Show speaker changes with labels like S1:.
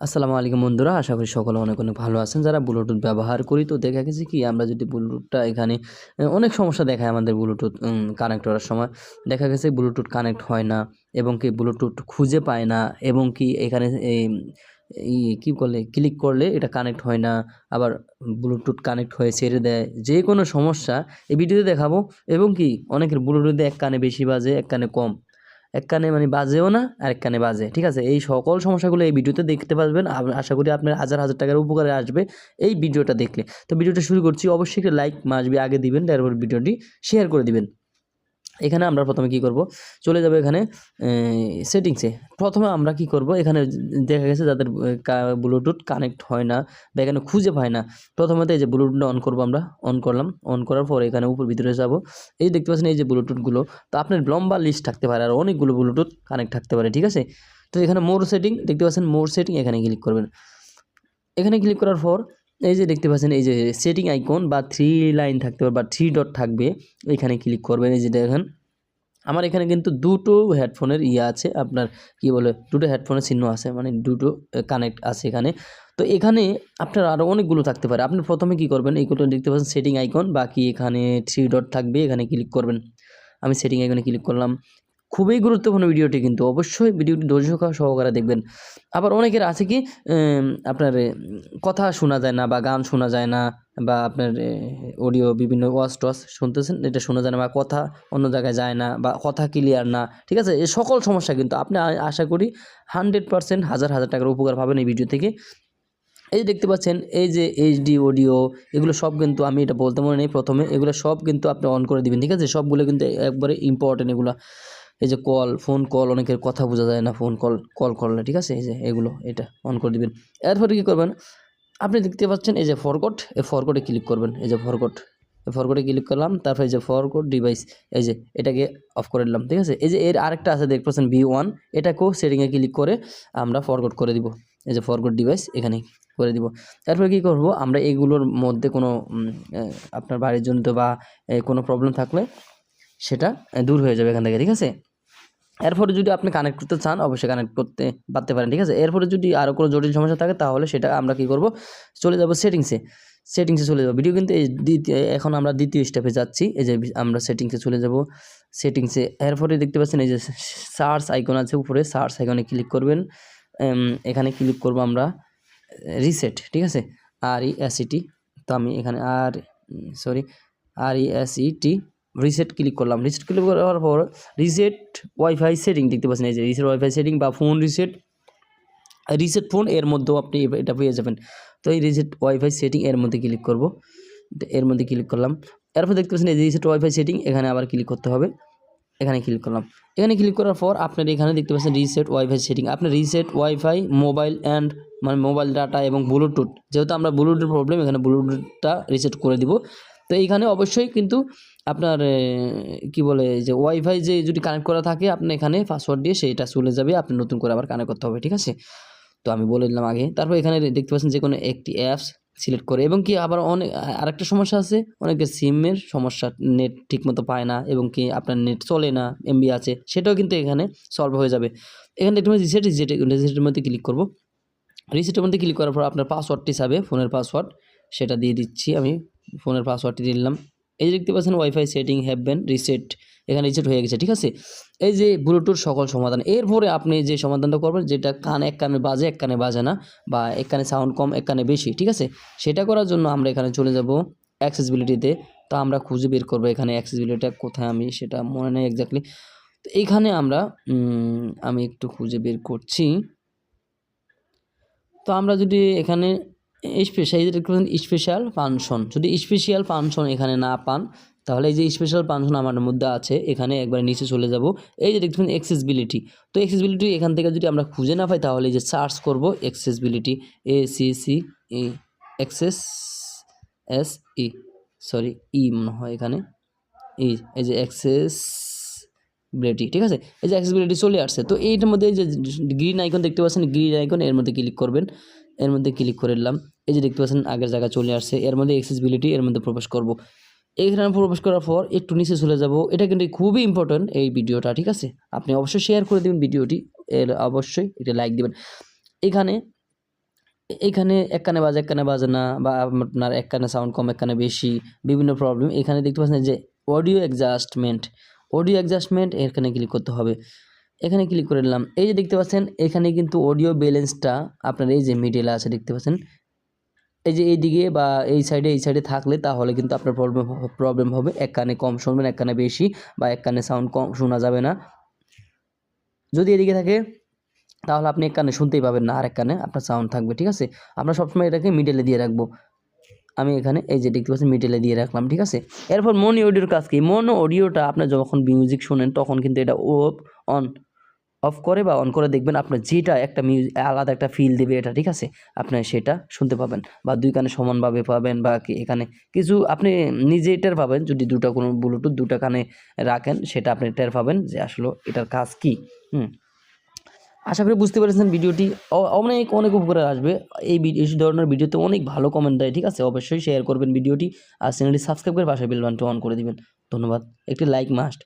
S1: আসসালামু আলাইকুম বন্ধুরা, আশা করি সকলে অনেক অনেক ভালো আছেন। যারা ব্লুটুথ ব্যবহার করি, তো দেখা গেছে কি আমরা যদি ব্লুটুথটা এখানে অনেক সমস্যা দেখায় আমাদের ব্লুটুথ কানেক্ট করার সময়। দেখা গেছে ব্লুটুথ কানেক্ট হয় না, এবং কি ব্লুটুথ খুঁজে পায় না, এবং কি এখানে কী করলে ক্লিক করলে এটা কানেক্ট হয় না, আবার ব্লুটুথ কানেক্ট হয়ে ছেড়ে দেয়। যে কোনো সমস্যা এই ভিডিওতে দেখাবো, এবং কি অনেকের ব্লুটুথে এক কানে বেশি বাজে, এক কানে কম। এক কানে মানে বাজেও না, আর এক কানে বাজে। ঠিক আছে? এই সকল সমস্যাগুলো এই ভিডিওতে দেখতে পারবেন। আশা করি আপনার হাজার হাজার টাকার উপকারে আসবে এই ভিডিওটা দেখলে। তো ভিডিওটা শুরু করছি। অবশ্যই একটা লাইক মাসবে আগে দিবেন, তারপর ভিডিওটি শেয়ার করে দিবেন। এখানে আমরা প্রথমে কি করব? চলে যাব এখানে সেটিংসে প্রথমে আমরা কি করব? এখানে দেখা গেছে যাদের ব্লুটুথ কানেক্ট হয় না বা এখানে খুঁজে পায় না প্রথমত এই যে ব্লুটুথটা অন করব আমরা। অন করলাম। অন করার পর এখানে উপর ভিতরে যাব। এই দেখতে পাচ্ছেন এই যে ব্লুটুথগুলো তো আপনার লম্বা লিস্ট থাকতে পারে আর অনেকগুলো ব্লুটুথ কানেক্ট থাকতে পারে, ঠিক আছে? তো এখানে মোর সেটিং দেখতে পাচ্ছেন মোর সেটিং এখানে ক্লিক করবেন। এখানে ক্লিক করার পর এই যে দেখতে পাচ্ছেন, এই যে সেটিং আইকন বা থ্রি লাইন থাকতে পারে বা থ্রি ডট থাকবে, এখানে ক্লিক করবেন। এই যে দেখেন, আমার এখানে কিন্তু দুটো হেডফোনের ইয়ে আছে। আপনার কি বলে, দুটো হেডফোনের চিহ্ন আছে মানে দুটো কানেক্ট আছে এখানে। তো এখানে আপনার আরও অনেকগুলো থাকতে পারে। আপনি প্রথমে কি করবেন এইগুলো দেখতে পাচ্ছেন সেটিং আইকন বাকি এখানে থ্রি ডট থাকবে, এখানে ক্লিক করবেন। আমি সেটিং আইকনে ক্লিক করলাম। খুবই গুরুত্বপূর্ণ ভিডিওটি কিন্তু অবশ্যই ভিডিওটি ধৈর্য সহকারে দেখবেন। আবার অনেকের আছে কি আপনার কথা শোনা যায় না বা গান শোনা যায় না বা আপনার অডিও বিভিন্ন ওয়াজ টস শুনতেছেন, এটা শোনা যায় না বা কথা অন্য জায়গায় যায় না বা কথা ক্লিয়ার না। ঠিক আছে? এই সকল সমস্যা কিন্তু আপনি আশা করি হান্ড্রেড পার্সেন্ট হাজার হাজার টাকার উপকার পাবেন এই ভিডিও থেকে। এই যে দেখতে পাচ্ছেন, এই যে এইচডি অডিও এগুলো সব কিন্তু আমি এটা বলতে মনে নেই প্রথমে। এগুলো সব কিন্তু আপনি অন করে দিবেন, ঠিক আছে? সবগুলো কিন্তু একবারে ইম্পর্টেন্ট এগুলো। এই যে কল ফোন কল অনেকের কথা বোঝা যায় না ফোন কল কল করলে ঠিক আছে? এই যে এগুলো, এটা অন করে দিবেন। এরপরে কী করবেন? আপনি দেখতে পাচ্ছেন এই যে ফরকট এই ফরকটে ক্লিক করবেন। এই যে ফরকট ফরকটে ক্লিক করলাম, তারপরে এই যে ফরকট ডিভাইস এই যে এটাকে অফ করে দিলাম, ঠিক আছে? এই যে এর আরেকটা আছে, দেখতে পাচ্ছেন বি ওয়ান এটাকেও সেটিংয়ে ক্লিক করে আমরা ফরকট করে দিব। এই যে ফরগট ডিভাইস এখানে করে দিব। তারপরে কি করব? আমরা এগুলোর মধ্যে কোনো আপনার বাড়ির জনিত বা কোনো প্রবলেম থাকলে সেটা দূর হয়ে যাবে এখান থেকে, ঠিক আছে? এরপরে যদি আপনি কানেক্ট করতে চান, অবশ্যই কানেক্ট করতে পারতে পারেন, ঠিক আছে? এরপরে যদি আরও কোনো জটিল সমস্যা থাকে, তাহলে সেটা আমরা কি করব? চলে যাব সেটিংসে সেটিংসে চলে যাব। ভিডিও কিন্তু এই দ্বিতীয়, এখন আমরা দ্বিতীয় স্টেপে যাচ্ছি। এই যে আমরা সেটিংসে চলে যাব। সেটিংসে এরপরে দেখতে পাচ্ছেন এই যে সার্চ আইকন আছে উপরে। সার্চ আইকনে ক্লিক করবেন। এখানে ক্লিক করব আমরা রিসেট ঠিক আছে? আর ই এস টি তো আমি এখানে R sorry R E S T reset click করলাম। রিসেট ক্লিক করার পর রিসেট ওয়াইফাই সেটিং দেখতে পাচ্ছেন, এই যে রিসেট ওয়াইফাই সেটিং বা ফোন রিসেট রিসেট ফোন এর মধ্যেও আপনি এটা পেয়ে যাবেন। তো এই রিসেট ওয়াইফাই সেটিং এর মধ্যে ক্লিক করব। এর মধ্যে ক্লিক করলাম। এরপর দেখতে পাচ্ছেন, এই রিসেট ওয়াইফাই সেটিং এখানে আবার ক্লিক করতে হবে। এখানে ক্লিক করলাম। এখানে ক্লিক করার পর আপনার এখানে দেখতে পাচ্ছেন রিসেট ওয়াইফাই সেটিং আপনার রিসেট ওয়াইফাই মোবাইল অ্যান্ড মানে মোবাইল ডাটা এবং ব্লুটুথ যেহেতু আমরা ব্লুটুথ প্রবলেম এখানে ব্লুটুথটা রিসেট করে দিব। তো এইখানে অবশ্যই কিন্তু আপনার কি বলে যে ওয়াইফাই যে যদি কানেক্ট করা থাকে, আপনি এখানে পাসওয়ার্ড দিয়ে সেটা চলে যাবে, আপনি নতুন করে আবার কানেক্ট করতে হবে, ঠিক আছে? তো আমি বলে দিলাম আগে। তারপর এখানে দেখতে পাচ্ছেন যে কোনো একটি অ্যাপস সিলেক্ট করে এবং কি আবার অনেক আরেকটা সমস্যা আছে, অনেকের সিমের সমস্যা নেট ঠিকমতো পায় না এবং কি আপনার নেট চলে না এমবি আছে, সেটাও কিন্তু এখানে সলভ হয়ে যাবে। এখানে পাচ্ছি রিসেট রিসেট রিসেটের মধ্যে ক্লিক করব। রিসেটের মধ্যে ক্লিক করার পর আপনার পাসওয়ার্ডটি চাবে ফোনের পাসওয়ার্ড সেটা দিয়ে দিচ্ছি আমি। ফোনের পাসওয়ার্ডটি দিলাম এই যে দেখতে পাচ্ছেন ওয়াইফাই সেটিং হ্যাভ রিসেট এখানে রিসেট হয়ে গেছে, ঠিক আছে? এই যে ব্লুটুথ সকল সমাধান, এরপরে আপনি যে সমাধানটা করবেন, যেটা কান এক কানে বাজে, এক কানে বাজে না, বা এক কানে সাউন্ড কম, এক কানে বেশি, ঠিক আছে? সেটা করার জন্য আমরা এখানে চলে যাব অ্যাক্সেসিবিলিটিতে তো। আমরা খুঁজে বের করব এখানে অ্যাক্সেসিবিলিটিটা কোথায় আমি সেটা মনে নেই এক্স্যাক্টলি তো এইখানে আমরা আমি একটু খুঁজে বের করছি। তো আমরা যদি এখানে স্পেশাল এই যে দেখতে স্পেশাল ফাংশন যদি স্পেশাল ফাংশন এখানে না পান, তাহলে এই যে স্পেশাল ফাংশন আমার মধ্যে আছে, এখানে একবার নিচে চলে যাব। এই যে দেখতে পাচ্ছেন অ্যাক্সেসিবিলিটি তো অ্যাক্সেসিবিলিটি এখান থেকে যদি আমরা খুঁজে না পাই, তাহলে এই যে সার্চ করব accessibility A C C E access S E sorry E মনে হয় এখানে। এই এই যে অ্যাক্সেস বিলিটি ঠিক আছে? এই যে অ্যাক্সেসিবিলিটি চলে আসছে, তো এইটার মধ্যে এই যে গ্রিন আইকন দেখতে পাচ্ছেন গ্রিন আইকন এর মধ্যে ক্লিক করবেন। এর মধ্যে ক্লিক করে দিলাম এই যে দেখতে পাচ্ছেন, আগের জায়গায় চলে আসছে। এর মধ্যে অ্যাক্সেসিবিলিটি এর মধ্যে প্রবেশ করব। এখানে প্রবেশ করার পর একটু নিচে চলে যাব। এটা কিন্তু খুবই ইম্পর্টেন্ট এই ভিডিওটা, ঠিক আছে? আপনি অবশ্যই শেয়ার করে দেবেন ভিডিওটি। এর অবশ্যই এটা লাইক দিবেন। এখানে এখানে এক কানে বাজে এক কানে বাজে না বা আপনার এক কানে সাউন্ড কম এক কানে বেশি, বিভিন্ন প্রবলেম এখানে দেখতে পাচ্ছেন যে অডিও অ্যাডজাস্টমেন্ট অডিও অ্যাডজাস্টমেন্ট এখানে ক্লিক করতে হবে। এখানে ক্লিক করে নিলাম। এই যে দেখতে পাচ্ছেন, এখানে কিন্তু অডিও ব্যালেন্সটা আপনার এই যে মিডিলে আছে দেখতে পাচ্ছেন। এই যে এইদিকে বা এই সাইডে এই সাইডে থাকলে তাহলে কিন্তু আপনার প্রবলেম প্রবলেম হবে। এক কানে কম শুনবেন, এক কানে বেশি বা এক কানে সাউন্ড কম শোনা যাবে না। যদি এদিকে থাকে, তাহলে আপনি এক কানে শুনতেই পাবেন না। আর এক কানে আপনার সাউন্ড থাকবে, ঠিক আছে? আমরা সবসময় এটাকে মিডলে দিয়ে রাখব। আমি এখানে এই যে দেখতে পাচ্ছি মিডলে দিয়ে রাখলাম, ঠিক আছে? এরপর মনি অডিওর কাজ কি? মনো অডিওটা আপনি যখন মিউজিক শোনেন, তখন কিন্তু এটা অফ অন অফ করে বা অন করে দেখবেন আপনার যেটা একটা মিউজিক আলাদা একটা ফিল দেবে এটা, ঠিক আছে? আপনি সেটা শুনতে পাবেন বা দুই কানে সমানভাবে পাবেন বা এখানে কিছু আপনি নিজে টের পাবেন যদি দুটো কোনো ব্লুটুথ দুটো কানে রাখেন সেটা আপনি টের পাবেন যে আসলে এটার কাজ কি, হুম? আশা করি বুঝতে পেরেছেন ভিডিওটি। অনেক অনেক উপকারে আসবে। এই ধরনের ভিডিওতে অনেক ভালো কমেন্ট দেয়, ঠিক আছে? অবশ্যই শেয়ার করবেন ভিডিওটি আর চ্যানেলটি সাবস্ক্রাইব করে পাশে বেল অন করে দিবেন। ধন্যবাদ। একটি লাইক মাস্ট